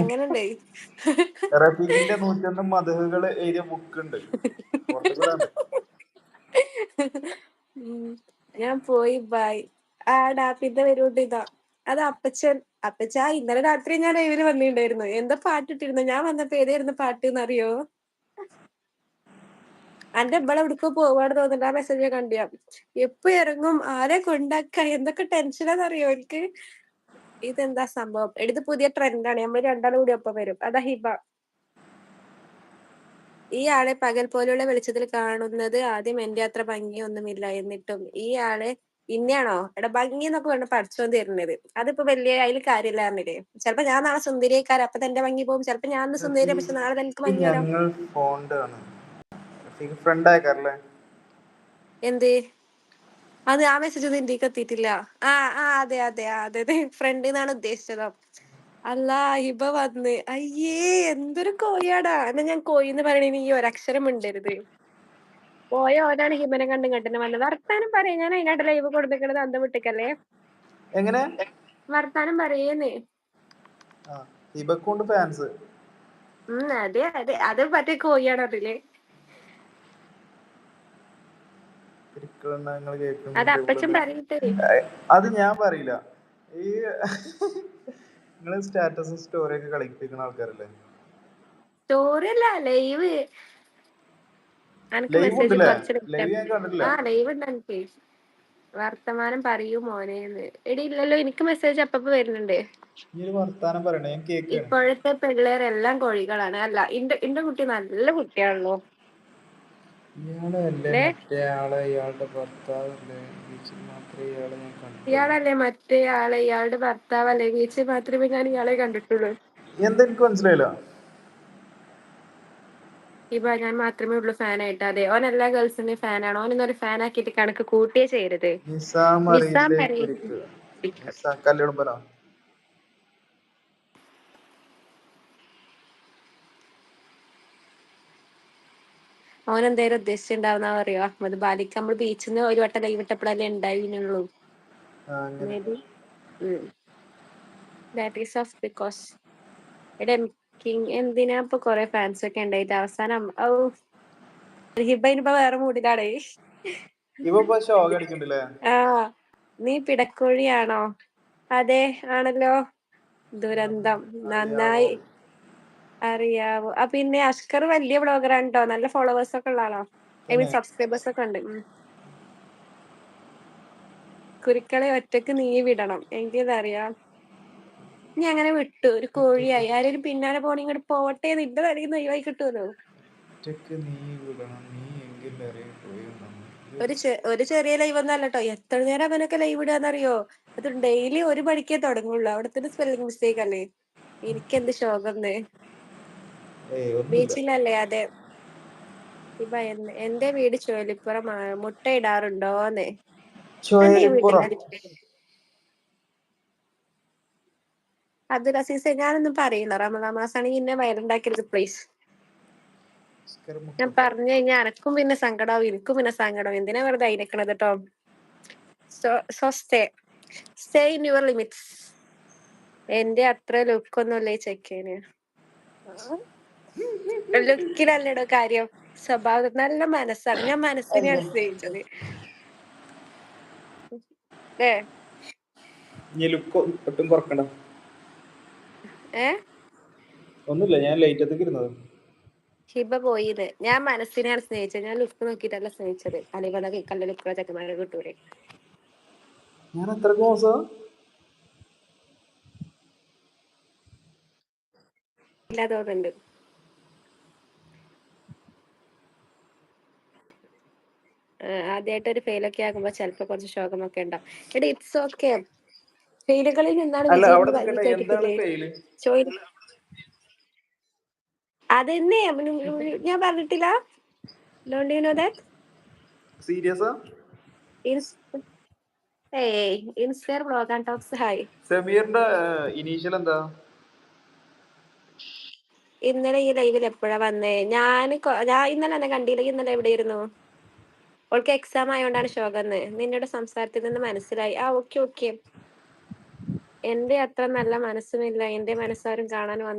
അങ്ങനുണ്ട്. റഫീഖിന്റെ നൂറ്റൊന്ന് എഴുതിയ ബുക്ക് ഉണ്ട് ഞാൻ പോയി ബൈ. ആ പിന്നെ വരുന്നുണ്ട് ഇതാ. അത് അപ്പച്ചൻ അപ്പച്ച ഇന്നലെ രാത്രി ഞാൻ ലൈവിൽ വന്നിട്ടുണ്ടായിരുന്നു എന്താ പാട്ടിട്ടിരുന്നു? ഞാൻ വന്നപ്പോ ഏതായിരുന്നു പാട്ട് എന്നറിയോ അന്റെ ഇവിടെ എവിടക്കോ പോവാണ് തോന്നുന്നുണ്ട് ആ മെസ്സേജ് കണ്ടിയാ. എപ്പോ ഇറങ്ങും ആരെ കൊണ്ടാക്ക? എന്തൊക്കെ ടെൻഷനാന്നറിയോ എനിക്ക് ഇതെന്താ സംഭവം? ഇത് പുതിയ ട്രെൻഡാണ്. നമ്മൾ രണ്ടാളും കൂടി ഒപ്പം വരും. അതാ ഹിബ. ഈ ആളെ പകൽ പോലുള്ള വെളിച്ചത്തിൽ കാണുന്നത് ആദ്യം എന്റെ അത്ര ഭംഗിയൊന്നുമില്ല എന്നിട്ടും. ഈ ആളെ ഇന്നെയാണോ? എടാ ഭംഗി എന്നൊക്കെ വേണ്ട പഠിച്ചോൻ തരുന്നത് അതിപ്പോ വലിയ അതിൽ കാര്യമില്ല പറഞ്ഞില്ലേ? ചിലപ്പോ ഞാൻ നാളെ സുന്ദരിയേക്കാരം അപ്പൊ തന്റെ ഭംഗി പോകും. ചിലപ്പോ ഞാൻ സുന്ദരി പക്ഷെ നാളെ തനിക്ക് ഭംഗി വരാം. എന്ത്? അത് ആ മെസ്സേജ് ഒന്നും ഇന്ത്യയ്ക്ക് എത്തിയിട്ടില്ല. ആ ആ അതെ അതെ അതെ അതെ. ഫ്രണ്ട് എന്നാണ് ഉദ്ദേശിച്ചത്. അല്ല ഹിബ വന്ന് അയ്യേ എന്തൊരു കോയാടാ. എന്നാ ഞാൻ കോയി എന്ന് പറയണേ ഈ ഒരക്ഷരം ഉണ്ടരുത് പോയ ഓനാണ് ഹിബനെ കണ്ടും കണ്ടിന് വന്നത്. വർത്താനം പറയും ഞാൻ അതിനായിട്ട് ലൈവ് കൊടുത്തിക്കണത് അന്തം വിട്ടിക്കല്ലേ? എങ്ങനെ? വർത്താനം പറയേന്നേ. ഹിബക്കുണ്ട് ഫാൻസ് അതെ അതെ. അത് മറ്റേ കോയാണ് അതിൽ അത് ഞാൻ പറയില്ല. ഈ നിങ്ങൾ സ്റ്റാറ്റസ് സ്റ്റോറി ഒക്കെ കളിപ്പിക്കുന്ന ആൾക്കാരല്ലേ? സ്റ്റോറി അല്ല ലൈവ് ലൈവ് ഉണ്ട് എനിക്ക് വർത്തമാനം പറയൂ മോനേന്ന് എടി ഇല്ലല്ലോ എനിക്ക് മെസ്സേജ് അപ്പപ്പോ വരുന്നുണ്ട്. ഇപ്പോഴത്തെ പിള്ളേരെല്ലാം കോഴികളാണ്. അല്ല ഇന്റെ ഇന്റെ കുട്ടി നല്ല കുട്ടിയാണല്ലോ. ഇയാളല്ലേ മറ്റേ ആളെ ഇയാളുടെ ഭർത്താവല്ലേ ബീച്ചിൽ മാത്രമേ ഇയാളെ ഞാൻ കണ്ടു ഇയാളല്ലേ മറ്റേ ആളെ ഇയാളുടെ ഭർത്താവല്ലേ വീഴ്ച മാത്രമേ ഞാൻ ഇയാളെ കണ്ടിട്ടുള്ളൂ. എന്തെനിക്ക് മനസ്സിലായില്ല. ഇപ്പൊ ഞാൻ മാത്രമേ ഉള്ളൂ ഫാൻ ആയിട്ട് അതെ ഓൻ എല്ലാ ഫാൻ ആണ് ഓൻ ഇന്നൊരു ഫാൻ ആക്കിയിട്ട് കണക്ക് കൂട്ടിയേ ചെയ്യരുത്. നിസാം കല്യാണം ഓൻ എന്തേലും ഉദ്ദേശിച്ചിണ്ടാവുന്ന അറിയോ? അഹമ്മദ് ബാലിക്ക് നമ്മൾ ബീച്ചിൽ നിന്ന് ഒരു വട്ടം ഉണ്ടായി ഉണ്ടായിരുന്നുള്ളൂ ദാറ്റ് ഈസ് ഓഫ് ബിക്കോസ് ഇവിടെ കിങ് എന്തിനാ ഇപ്പൊ കൊറേ ഫാൻസ് ഒക്കെ ഉണ്ടായിട്ട് അവസാനം? ഓ ഹിബ വേറെ മൂടിലാണ് ആ നീ പിടക്കോഴിയാണോ? അതെ ആണല്ലോ. ദുരന്തം. നന്നായി. അറിയാവോ. ആ പിന്നെ അഷ്കർ വലിയ ബ്ലോഗറാണ് കേട്ടോ നല്ല ഫോളോവേഴ്സ് ഒക്കെ ഉള്ള ആളോ. ഐ മീൻ സബ്സ്ക്രൈബേഴ്സ് ഒക്കെ ഉണ്ട്. കുരുക്കളെ ഒറ്റയ്ക്ക് നീ വിടണം. എനിക്കിതറിയാം. നീ അങ്ങനെ വിട്ടു. ഒരു കോഴിയായി. ആരെങ്കിലും പിന്നാലെ പോണി ഇങ്ങോട്ട് പോവട്ടെ. നിന്റെ തലയിൽ ഒഴിവായി കിട്ടുമല്ലോ ഒരു ഒരു ചെറിയ ലൈവ് ഒന്നും അല്ല കേട്ടോ എത്ര നേരം അവനൊക്കെ ലൈവ് ഇടാന്നറിയോ? അത് ഡെയിലി ഒരു മണിക്കേ തുടങ്ങുള്ളൂ. അവിടത്തെ സ്പെല്ലിംഗ് മിസ്റ്റേക്ക് അല്ലേ? എനിക്കെന്ത് ശോകം ബീച്ചിലല്ലേ? അതെ. ഇപ്പൊ എന്റെ വീട് ചുഴലിപ്പുറം മുട്ട ഇടാറുണ്ടോന്ന്. അബ്ദുൽ അസീസ് ഞാനൊന്നും പറയില്ല. റമദാ മാസാണെങ്കിൽ ഇന്നെ വയറുണ്ടാക്കരുത് പ്ലീസ് ഞാൻ പറഞ്ഞു കഴിഞ്ഞാൽ എനക്കും പിന്നെ സങ്കടാവും എനിക്കും പിന്നെ സങ്കടാവും. എന്തിനാ വെറുതെ അയിനക്കണത് കേട്ടോ so so stay stay in your limits. എന്റെ അത്ര ലുക്കൊന്നുമില്ല ചെക്കേന്. ലുക്കിലല്ലടോ കാര്യം? സ്വഭാവം നല്ല മനസ്സാണ്. ഞാൻ മനസ്സിനെയാണ് സ്നേഹിച്ചത്. ഏ? ലുക്ക് ഒട്ടും കുറക്കണ്ട. ഏ? ഒന്നുമില്ല ഞാൻ ലൈറ്റ് ഹിബ പോയിന്ന്. ഞാൻ മനസ്സിനെയാണ് സ്നേഹിച്ചത്. ഞാൻ ലുക്ക് നോക്കിട്ടല്ല സ്നേഹിച്ചത്. അല്ലെങ്കിൽ കല്ല ലുക്കുള്ള ചെക്കന്മാരെ കിട്ടൂലെ. ഞാൻ അത്രയ്ക്ക് മോശം ഇല്ല തോന്നുന്നുണ്ട് ആദ്യമായിട്ട് ഒരു ഫെയിലൊക്കെ ആകുമ്പോ ചിലപ്പോ കുറച്ച് ശോകമൊക്കെ ഉണ്ടാവും. എടാ ഇറ്റ്സ് ഓക്കെ ഫെയിലുകളിൽ നിന്നാണ് അതെന്നെ. ഞാൻ പറഞ്ഞിട്ടില്ല. ഡോണ്ട് യു നോ ദാറ്റ് സീരിയസാ ഏയ് inspire blog and talks hi സമീറിന്റെ initial എന്താ? ഇന്നലെ ഈ ലൈവിൽ എപ്പോഴാ വന്നേ? ഞാൻ ഞാൻ ഇന്നലെ എന്നെ കണ്ടില്ല. ഇന്നലെ എവിടെയിരുന്നു? ഓൾക്ക് എക്സാം ആയതുകൊണ്ടാണ് ശോകന്ന് നിന്നോട് സംസാരത്തിൽ നിന്ന് മനസ്സിലായി. ആ ഓക്കെ ഓക്കെ എന്റെ അത്ര നല്ല മനസ്സുമില്ല. എന്റെ മനസ്സാരും കാണാൻ വന്നു